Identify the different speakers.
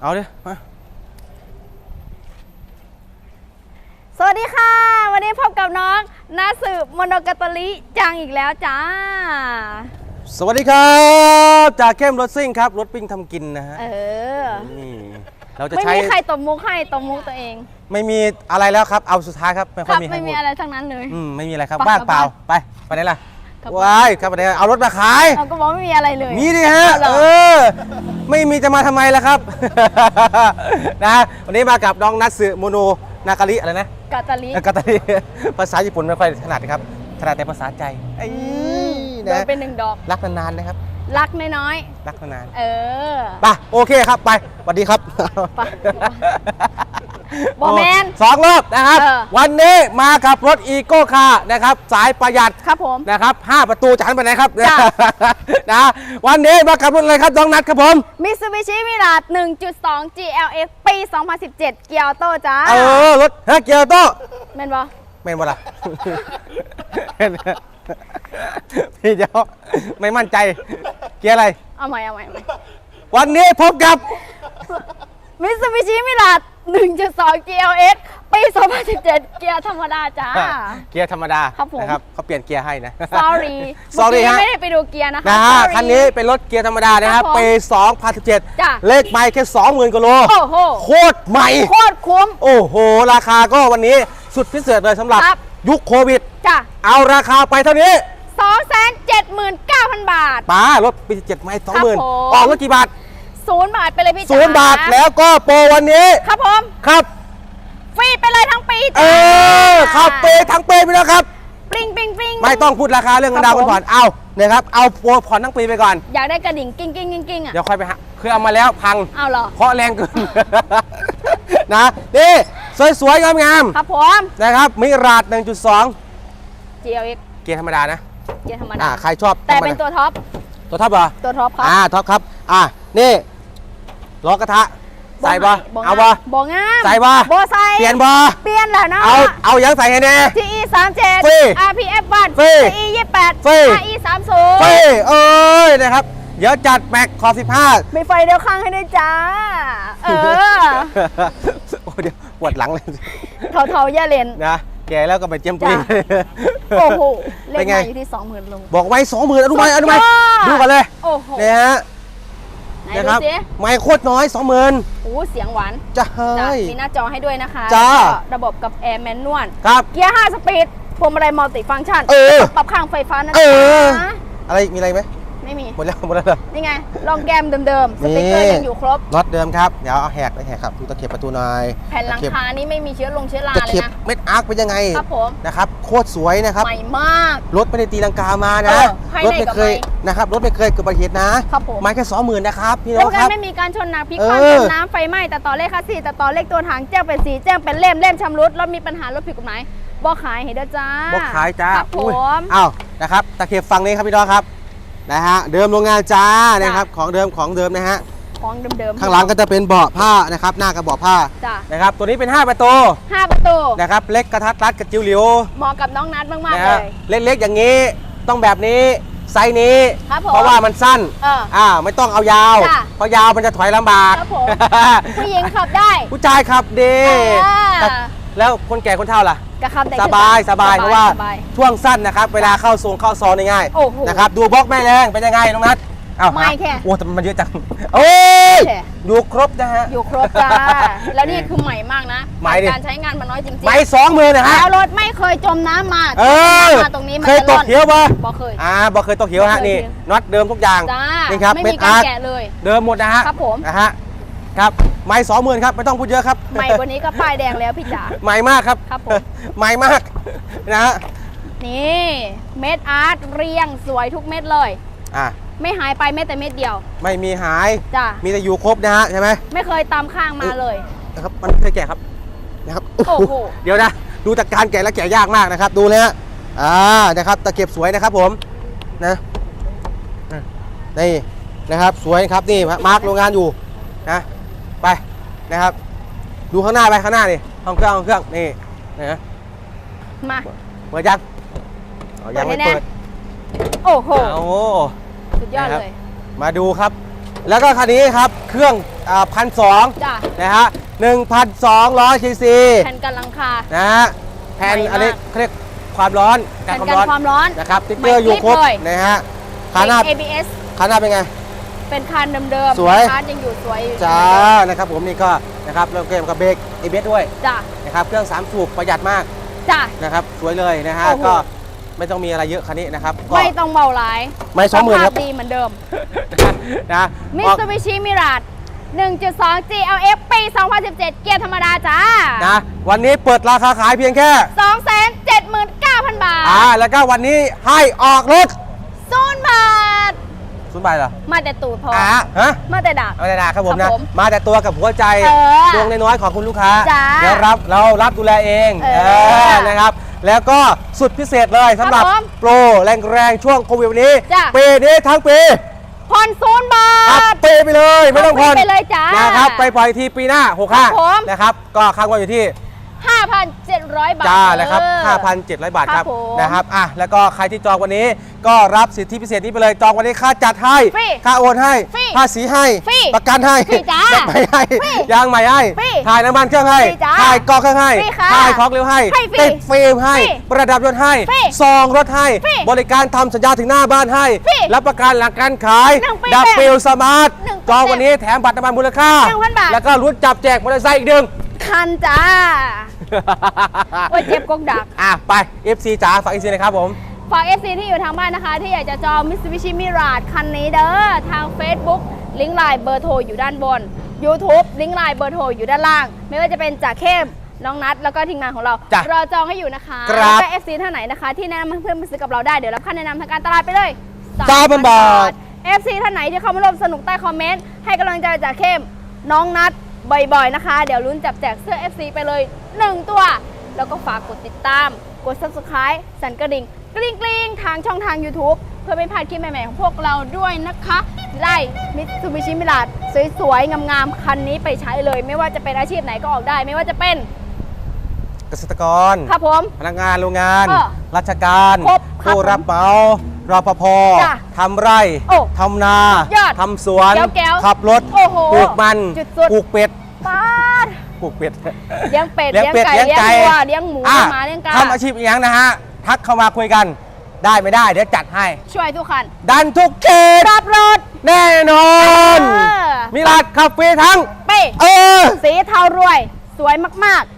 Speaker 1: เอาดิมา
Speaker 2: สวัสดีค่ะ วันนี้พบกับน้องนาสืบมโนกาตลิจังอีกแล้วจ้า
Speaker 1: สวัสดีครับจากเข้มรถซิ่งครับ รถปิ้งทำกินนะฮะ
Speaker 2: เออ
Speaker 1: นี่เราจะ
Speaker 2: ไม่
Speaker 1: ใช้
Speaker 2: มีใครตบมุกให้ตบมุกตัวเอง
Speaker 1: ไม่มีอะไรแล้วครับ เอาสุดท้ายครับไม่
Speaker 2: ค
Speaker 1: ค่อย
Speaker 2: รับ
Speaker 1: มีใคร
Speaker 2: ไม่
Speaker 1: พู
Speaker 2: มี
Speaker 1: ด
Speaker 2: อะไรทั้งนั้นเลย
Speaker 1: อืมไม่มีอะไรครับ
Speaker 2: ไป
Speaker 1: ว่างเปล่า
Speaker 2: ครับ
Speaker 1: ไปไปไหนล่ะ
Speaker 2: ครับ
Speaker 1: ว้ายครับไปไหนเอารถมาขาย
Speaker 2: เราก็บอกไม่มีอะไรเลย
Speaker 1: มีดิฮะ
Speaker 2: เอาเหรอ
Speaker 1: เออ ไม่มีจะมาทำไมล่ะครับ นะวันนี้มากับน้องนัทสึโมโนนากาลิอะไรนะ
Speaker 2: กาตลิ
Speaker 1: เอ่อกาตาลิภาษาญี่ปุ่นไม่ค่อยถนัดครับถนัดแต่ภาษาใจไอ้
Speaker 2: โด
Speaker 1: นะ
Speaker 2: นเป็นหนึ่งดอก
Speaker 1: รักนานๆนะครับ
Speaker 2: รักน้อย
Speaker 1: รักนาน
Speaker 2: ๆเออ
Speaker 1: ๆไปโอเคครับไปสวัสดีครับ
Speaker 2: ไป บอแมน
Speaker 1: สองรอบนะครับ
Speaker 2: เออ
Speaker 1: วันนี้มากับรถอีโก้คาร์นะครับ สายประหยัด
Speaker 2: ครับผม
Speaker 1: นะครับห้าประตูจะหันไปไหนครับ
Speaker 2: จ้ะ
Speaker 1: นะวันนี้มากับรถอะไรครับน้องนัทครับผม
Speaker 2: มิซูบิชิมิราด1.2 GLS ปี 2017 เกียร์ออโต้จ้า
Speaker 1: เออรถฮะเกียร์โต้
Speaker 2: แม่นบอ
Speaker 1: ไม่นบ่ล่ะ พี่เจ้าไม่มั่นใจ เกียร์อะไร
Speaker 2: เอาใหม่เอาใหม่เอาใหม่
Speaker 1: วันนี้พบกับ
Speaker 2: มิซูบิชิมิราด 1.2 GLS ปี 2017 เกียร์ธรรมดาจ้า
Speaker 1: เกียร์ธรรมดา
Speaker 2: ครับผม
Speaker 1: นะครับเขาเปลี่ยนเกียร์ให้นะ
Speaker 2: sorry
Speaker 1: sorry
Speaker 2: เมื่อกี้
Speaker 1: ฮะ
Speaker 2: ไม่ได้ไปดูเกียร์นะคะ
Speaker 1: นะฮะ
Speaker 2: sorry
Speaker 1: คันนี้เป็นรถเกียร์ธรรมดานะครับ
Speaker 2: ครับผม
Speaker 1: ปี
Speaker 2: จ้ะ
Speaker 1: 2017 เลขไมล์แค่ 20,000กิโล
Speaker 2: โอ้โห
Speaker 1: โคตรใหม่
Speaker 2: โคตรคุ้ม
Speaker 1: โอ้โห ราคาก็วันนี้สุดพิเศษเลยสำหรับ
Speaker 2: ครับ
Speaker 1: ยุคโควิด
Speaker 2: จ้ะ
Speaker 1: เอาราคาไปเท่านี้
Speaker 2: 279,000 บาท
Speaker 1: ป้ารถปี 7 ไม่สองหมื่น
Speaker 2: ผม
Speaker 1: ออกรถกี่บาท
Speaker 2: ศูนย์บาทไปเลยพี่
Speaker 1: ศูนย์บาทแล้วก็โปรวันนี้
Speaker 2: ครับผม
Speaker 1: ครับ
Speaker 2: ฟรีไปเลยทั้งปี
Speaker 1: เอ
Speaker 2: จ้า
Speaker 1: อขับเปย์ทั้งเปย์ไปแล้วครับ
Speaker 2: ปริงปริงปริง
Speaker 1: ไม่ต้องพูดราคาเรื่องเงิน
Speaker 2: ครั
Speaker 1: ดา
Speaker 2: บ
Speaker 1: วน์
Speaker 2: ผม
Speaker 1: ผ่อนเอาเนี่ยครับเอาโปรผ่อนทั้งปีไปก่อน
Speaker 2: อยากได้กระดิ่งกิ้งกิ้งกิ้งกิ้งอะ
Speaker 1: เดี๋ยวค่อยไปหาคือเอามาแล้วพัง
Speaker 2: เอาเหรอ
Speaker 1: เพราะแรงเกิน นะนี่สวยๆงาม
Speaker 2: ครับผม
Speaker 1: ๆนะครับมิราด1.2
Speaker 2: GLX
Speaker 1: เกียร์ธรรมดานะ
Speaker 2: เกียร์ธรรม
Speaker 1: อ่า
Speaker 2: ดา
Speaker 1: ใครชอบ
Speaker 2: แต่
Speaker 1: ธรรม
Speaker 2: เป็น
Speaker 1: ดา
Speaker 2: ตัวท็อป
Speaker 1: ตัวท็อปเหรอ
Speaker 2: ตัวท็อปครับ
Speaker 1: อ่าท็อปครับ อ่านี่ ล้อกระทะใส่บ่
Speaker 2: บ่งาม
Speaker 1: เอาบ่
Speaker 2: บ่งาม
Speaker 1: ใส่บ่
Speaker 2: บ่ใส่
Speaker 1: เปลี่ยนบ่
Speaker 2: เปลี่ยนแล้วเนาะ
Speaker 1: เอาเอายังใส่ให้แน่
Speaker 2: TE 37
Speaker 1: ฟรี
Speaker 2: RPF 1
Speaker 1: ฟรี
Speaker 2: TE 28
Speaker 1: ฟรี
Speaker 2: RE 30
Speaker 1: เฮ้ยเอ้ยนะครับ เดี๋ยวจัดแม็กขอ15
Speaker 2: มีไฟเดียวข้างให้ด้วยจ้า เออ
Speaker 1: โอ้เดี๋ยวปวดหลังเลย
Speaker 2: เทาๆอย่าเล่น
Speaker 1: นะแก่แล้วก็ไปเจียมปี
Speaker 2: จ้ะโอ้โหเล
Speaker 1: เป็
Speaker 2: ข
Speaker 1: นไง
Speaker 2: มาอยู่ที่20,000ลง
Speaker 1: บอกไว้สองหมื่นอนุมัยอนุมัย
Speaker 2: สุดยอด
Speaker 1: ดูกันเลย
Speaker 2: โอ้โห
Speaker 1: เนี่ยฮะ
Speaker 2: ไหน
Speaker 1: นะ
Speaker 2: ดู
Speaker 1: ครับ
Speaker 2: สิ
Speaker 1: ไม่โคตรน้อยสองหมื่น
Speaker 2: โอ้เสียงหวาน
Speaker 1: จะเฮ้
Speaker 2: จ้ะ
Speaker 1: ย
Speaker 2: มีหน้าจอให้ด้วยนะคะ
Speaker 1: จ้า
Speaker 2: แล้วก็ระบบกับแอร์แมนนวล
Speaker 1: ครับ
Speaker 2: เกียร์ 5 สปีดพวงมาลัยมัลติฟังก์ชัน
Speaker 1: เออ
Speaker 2: ปรับข้างไฟฟ้านะ
Speaker 1: เอ
Speaker 2: จ๊ะ
Speaker 1: ออะไรมีอะไรไหม
Speaker 2: ไม่มี
Speaker 1: หมดแล้วหมดแล้วเหรอ
Speaker 2: นี่ไงรองแก้มเดิมๆ สติ๊กเกอร์
Speaker 1: นี่
Speaker 2: ยังอยู่ครบ
Speaker 1: น็อตเดิมครับ เดี๋ยวเอาแหกไปแหกครับดูตะเข็บประตูหน่อย
Speaker 2: แผ่นหลัง
Speaker 1: ตะเข็บ
Speaker 2: คานี่ไม่มีเชื้อลงเชื้อรา
Speaker 1: ตะ
Speaker 2: เลย
Speaker 1: เข็บ
Speaker 2: นะ
Speaker 1: เม็ดอาร์คเป็นยังไง
Speaker 2: ครับผม
Speaker 1: นะครับ โคตรสวยนะครับ
Speaker 2: ใหม่มาก
Speaker 1: รถไม่ได้ตีลังกามา
Speaker 2: เอ
Speaker 1: นะ
Speaker 2: อภายใน
Speaker 1: รถไม่เคย
Speaker 2: กับไม้
Speaker 1: นะครับ รถไม่เคยเกิดอุบัติเหตุนะครับ
Speaker 2: ผม
Speaker 1: มาแค่สองหมื่นนะครับพี่น้
Speaker 2: แล้
Speaker 1: อ
Speaker 2: ว
Speaker 1: ง
Speaker 2: กั
Speaker 1: คนรับ
Speaker 2: ไม่มีการชนหนักพลิก
Speaker 1: เอ
Speaker 2: ค
Speaker 1: อ
Speaker 2: ว่ำจมน้ำไฟไหม้แต่ต่อเลขคัสซีแต่ต่อเลขตัวถังแจ้งเป็นสีแจ้งเป็นเล่มเล่มชำรุดรถมีปัญหารถผิดกฎหมายบอกขายให้เด้อจ้า
Speaker 1: บอกขายจ้า
Speaker 2: ครับผ
Speaker 1: อุ้ย
Speaker 2: ม
Speaker 1: อ้าวนะครับตะเข็บฝั่งนี้ครับพี่น้องครับ นะฮะเดิมโรงงานจ้านะครับของเดิมของเดิมนะฮะ
Speaker 2: ของเดิมๆ
Speaker 1: ข้างหลังก็จะเป็นเบาะผ้านะครับหน้ากระเบาะผ้า
Speaker 2: จ้ะ
Speaker 1: นะครับตัวนี้เป็น 5 ประตู
Speaker 2: ห้าประตู
Speaker 1: นะครับเล็กกระทัดรัดกระจิ๋วหลิว
Speaker 2: เหมาะกับน้องนัดมาก
Speaker 1: นะ
Speaker 2: ๆเล
Speaker 1: ฮะ
Speaker 2: ย
Speaker 1: เล็กๆอย่างนี้ต้องแบบนี้ไซส์นี้
Speaker 2: ครับผม
Speaker 1: เพราะว่ามันสั้น
Speaker 2: เออ
Speaker 1: อ่าไม่ต้องเอายาว
Speaker 2: จ้ะ
Speaker 1: เพราะยาวมันจะถอยลำบาก
Speaker 2: ครับผมผู้หญิงขับได้
Speaker 1: ผู้ชายขับดี
Speaker 2: อ่า
Speaker 1: แต่แล้วคนแก่คนเฒ่าล่ะ
Speaker 2: กระขับได้
Speaker 1: สบายสบายเพราะว่า
Speaker 2: สบย
Speaker 1: ช่วงสั้นนะครับ เวลาเข้าทรงเข้าซอนง่าย
Speaker 2: โอ้โห
Speaker 1: ๆนะครับดูบล็อกแม่แรงเป็นยังไงน้องนัทอ้าว
Speaker 2: ไม่แค่
Speaker 1: โอ้แต่มันเยอะจังโอ้ย
Speaker 2: แค่
Speaker 1: ดูครบนะฮะ
Speaker 2: อยู่ครบจ้าแล้วนี่คือใหม่มากนะ
Speaker 1: ใหม่ดิ
Speaker 2: การใช้งานมันน้อยจริงๆ
Speaker 1: ไม่สองมือนะฮะ
Speaker 2: แล้วรถไม่เคยจมน้ำมา
Speaker 1: เออ
Speaker 2: จมน้ำมาตรงนี้มัน
Speaker 1: เคย
Speaker 2: จะ
Speaker 1: ต
Speaker 2: ร่
Speaker 1: ก
Speaker 2: อน
Speaker 1: เขียวปะ
Speaker 2: บ่เคย
Speaker 1: อ่าบอกเคยตกเขียวฮะ
Speaker 2: บ่เคย
Speaker 1: นี่
Speaker 2: เขียว
Speaker 1: น็อตเดิมทุกอย่าง
Speaker 2: จ้า
Speaker 1: นี่ครับ
Speaker 2: ไม่
Speaker 1: เป็
Speaker 2: มี
Speaker 1: น
Speaker 2: การ
Speaker 1: อาร์ต
Speaker 2: แกะเลย
Speaker 1: เดิมหมดนะฮะ
Speaker 2: ครับผม
Speaker 1: นะฮะครับ ไม่สองหมื่นครับ ไม่ต้องพูดเยอะครับ
Speaker 2: ใหม่กว่านี้ก็ป้ายแดงแล้วพี่จ๋า
Speaker 1: ใหม่มากครับ
Speaker 2: ครับผม
Speaker 1: ใหม่มากนะฮะ
Speaker 2: นี่เม็ดอาร์ตเรียงสวยทุกเม็ดเลย
Speaker 1: อะ
Speaker 2: ไม่หายไปแม้แต่เม็ดเดียว
Speaker 1: ไม่มีหาย
Speaker 2: จ้า
Speaker 1: มีแต่อยู่ครบนะฮะใช่ไหม
Speaker 2: ไม่เคยตามข้างมาเลย
Speaker 1: นะครับมันเคยแก่ครับนะครับ
Speaker 2: โอ้โห
Speaker 1: เดี๋ยวนะดูจากการแกะแล้วแกะยากมากนะครับ ดูนะฮะอ่านะครับตะเข็บสวยนะครับผมนะนี่นะครับสวยครับนี่มาร์กโรงงานอยู่นะ ไปนะครับ ดูข้างหน้าไปข้างหน้าดิห้องเครื่องห้องเครื่องนี่นะ
Speaker 2: มา
Speaker 1: เปิดยังอ๋อยังไม่
Speaker 2: เปิ
Speaker 1: เปิ
Speaker 2: ด
Speaker 1: ด
Speaker 2: ให้แน่โอ้โห
Speaker 1: เอา
Speaker 2: สุดยอด
Speaker 1: นะครับ
Speaker 2: เลย
Speaker 1: มาดูครับโแล้วก็คันนี้ครับเครื่องพันสอง
Speaker 2: จ้ะ
Speaker 1: นะฮะ1,200ซีซี
Speaker 2: แผ่นกันหลังคา
Speaker 1: นะฮะแผ่น
Speaker 2: ใหม่มาก
Speaker 1: อันนี้เขาเรียกความร้อนการ
Speaker 2: แผ่น
Speaker 1: ความร้อน
Speaker 2: กันความร้อน
Speaker 1: นะครับติ๊กเกอร์อยู่ครบ
Speaker 2: ไม่คลิปเลย
Speaker 1: นะฮะขาหน้า
Speaker 2: เป็น ABS
Speaker 1: ขาหน้าเป็นไง
Speaker 2: เป็นคันเดิมๆ
Speaker 1: สวย
Speaker 2: คานยังอยู่สวยอยู่
Speaker 1: จ้านะครับผมนี่ก็นะครับแล้วเกมกับเบรกเอเบด้วย
Speaker 2: จ้ะ
Speaker 1: นะครับเครื่องสามสูบประหยัดมาก
Speaker 2: จ้ะ
Speaker 1: นะครับสวยเลยนะฮะ
Speaker 2: โอ้โห
Speaker 1: ก็ไม่ต้องมีอะไรเยอะคันนี้นะครับก็
Speaker 2: ไม่ต้องเบาหลาย
Speaker 1: ไม่สองหมื่น
Speaker 2: ภา
Speaker 1: ค
Speaker 2: พ
Speaker 1: รับ
Speaker 2: ดีเหมือนเดิม
Speaker 1: นะ
Speaker 2: มิ
Speaker 1: อ
Speaker 2: ต
Speaker 1: อก
Speaker 2: ซูบิชิมิราด1.2 GLF ปี 2017 เกียร์ธรรมดาจ้า
Speaker 1: นะวันนี้เปิดราคาขายเพียงแค่
Speaker 2: 279,000 บาท
Speaker 1: อ่าแล้วก็วันนี้ให้ออกรถ
Speaker 2: ศูนย์บาท
Speaker 1: ศูนย์บาทเหรอ
Speaker 2: มาแต่ตูดพอ
Speaker 1: อ่าฮะ
Speaker 2: มาแต่ดัก
Speaker 1: เอาแต่นะครับผม
Speaker 2: ครั
Speaker 1: นะ
Speaker 2: บผม
Speaker 1: มาแต่ตัวกับหัวใจ
Speaker 2: เออ
Speaker 1: ดวงน้อยๆของคุณลูกค้า
Speaker 2: จ้า
Speaker 1: เดี๋ยวรับเรารับดูแลเอง
Speaker 2: เออ
Speaker 1: นะครับ แล้วก็สุดพิเศษเลยสำหรับ
Speaker 2: ครับผม
Speaker 1: โปรแรงๆช่วงโควิดวันนี้
Speaker 2: จ้ะ
Speaker 1: ปีนี้ทั้งปี
Speaker 2: ผ่อนศูนย์บา
Speaker 1: อัพ
Speaker 2: ท
Speaker 1: เปไปเลยไม่ต้องผ่อน
Speaker 2: อัพเปไปเลยจ้าน
Speaker 1: นะครับ ไปปล่อยทีปีหน้า
Speaker 2: ครับผม
Speaker 1: 65นะครับ ก็ค้างไว้อยู่ที่
Speaker 2: 5,700 บาท
Speaker 1: จ้านะครับ
Speaker 2: เออ
Speaker 1: 5,700 บาทครับ
Speaker 2: ครับผม
Speaker 1: นะครับอะแล้วก็ใครที่จองวันนี้ก็รับสิทธิพิเศษนี้ไปเลยจองวันนี้ค่าจัดให้
Speaker 2: ฟรี
Speaker 1: ค่าโอนให้
Speaker 2: ฟรี
Speaker 1: ภาษีให้
Speaker 2: ฟรี
Speaker 1: ประกันให้
Speaker 2: ฟรีจ้า
Speaker 1: แบให้
Speaker 2: ฟรี
Speaker 1: ยางใหม่ให้
Speaker 2: ฟรี
Speaker 1: ถ่ายน้ำมันเครื่องให้
Speaker 2: ฟรีจ้า
Speaker 1: ถ่ายกอกเครื่องให้
Speaker 2: ฟรีค่ะ
Speaker 1: ถ่ายคอกเร็วให้
Speaker 2: ให้ฟรี
Speaker 1: ติดฟิล์มให้
Speaker 2: ฟรี
Speaker 1: ประดับรถให้
Speaker 2: ฟรี
Speaker 1: ซองรถให้
Speaker 2: ฟรี
Speaker 1: บริการทำสัญญาถึงหน้าบ้านให้
Speaker 2: ฟรี
Speaker 1: รับประกันหลังการขาย
Speaker 2: หนึ่งปี
Speaker 1: ดับ
Speaker 2: เต็ม
Speaker 1: เบิลสมาร์ท
Speaker 2: หนึ่งปี
Speaker 1: จองวันนี้แถมบัตรน้ำมันมูลค่า
Speaker 2: หนึ่งพันบาท
Speaker 1: แล้วก็รุ่นจับแจกมอเตอร์ไซค์อีกหนึ่ง
Speaker 2: คันจ้าโอ้ยเจ็บกกดัก
Speaker 1: อะ ไป FC จ๋าฝาก FC นะครับผม
Speaker 2: ฝาก FC ที่อยู่ทางบ้านนะคะ ที่อยากจะจอง Mitsubishi Mirage คันนี้เด้อ ทาง Facebook ลิงก์ไลน์เบอร์โทรอยู่ด้านบน YouTube ลิงก์ไลน์เบอร์โทรอยู่ด้านล่าง ไม่ว่าจะเป็นจากเข้มน้องนัดแล้วก็ทีมงานของเรา
Speaker 1: จ้ะ
Speaker 2: รอจองให้อยู่นะคะ
Speaker 1: ครับ
Speaker 2: แล้วก็ FC ท่านไหนนะคะ ที่แนะนำให้เพื่อนมาซื้อกับเราได้ เดี๋ยวรับค่าแนะนำทางการตลาดไปเลย
Speaker 1: 3,000บาท
Speaker 2: FC ท่านไหนที่เข้ามาร่วมสนุกใต้คอมเมนต์ให้กำลังใจจากเข้ม น้องนัด บ่อยๆนะคะ เดี๋ยวลุ้นจับแจกเสื้อ FC ไปเลย 1 ตัว แล้วก็ฝากกดติดตาม กด subscribe สั่นกระดิ่งกลิ้งกลิ้งๆทางช่องทาง YouTube เพื่อไม่พลาดคลิปใหม่ๆของพวกเราด้วยนะคะไล่มิตซูบิชิมิลาดสวยๆ งามๆ คันนี้ไปใช้เลย ไม่ว่าจะเป็นอาชีพไหนก็ออกได้ ไม่ว่าจะเป็น
Speaker 1: เกษตรกร
Speaker 2: ครับผม
Speaker 1: พนักงานโรงงาน
Speaker 2: เออ
Speaker 1: ราชการ
Speaker 2: ครบครับ
Speaker 1: ผู้รับเหมา รปภ
Speaker 2: จ้ะ
Speaker 1: ทำไร่
Speaker 2: โอ้
Speaker 1: ทำนาย
Speaker 2: อด
Speaker 1: ทำสวน
Speaker 2: แก้วๆ
Speaker 1: ขับรถ
Speaker 2: โอ้โห
Speaker 1: ปลูกมัน
Speaker 2: จุดสุด
Speaker 1: ปลูกเป็ด
Speaker 2: ป้าด
Speaker 1: ปลูกเป็ด
Speaker 2: เลี้ยงเป็ด
Speaker 1: เลี้
Speaker 2: เลี้
Speaker 1: ย
Speaker 2: ย
Speaker 1: ง
Speaker 2: ง
Speaker 1: เป็ด
Speaker 2: ไก่
Speaker 1: เลี้
Speaker 2: เลี้
Speaker 1: ย
Speaker 2: ย
Speaker 1: ง
Speaker 2: ง
Speaker 1: ไก่
Speaker 2: วัวเลี้ยงหมู
Speaker 1: อะ
Speaker 2: เลี้ยงหมาเลี้ยงกา
Speaker 1: ทำอาชีพอีกอย่างนะฮะ ทักเข้ามาคุยกัน ได้ไม่ได้ เดี๋ยวจัดให้
Speaker 2: ช่วยทุกคัน
Speaker 1: ดันทุกเขต
Speaker 2: รับรถ
Speaker 1: แน่นอน
Speaker 2: เออ
Speaker 1: มีลาดขับฟรีทั้ง
Speaker 2: เป้
Speaker 1: เออ
Speaker 2: สีเทารวย สวยมากๆ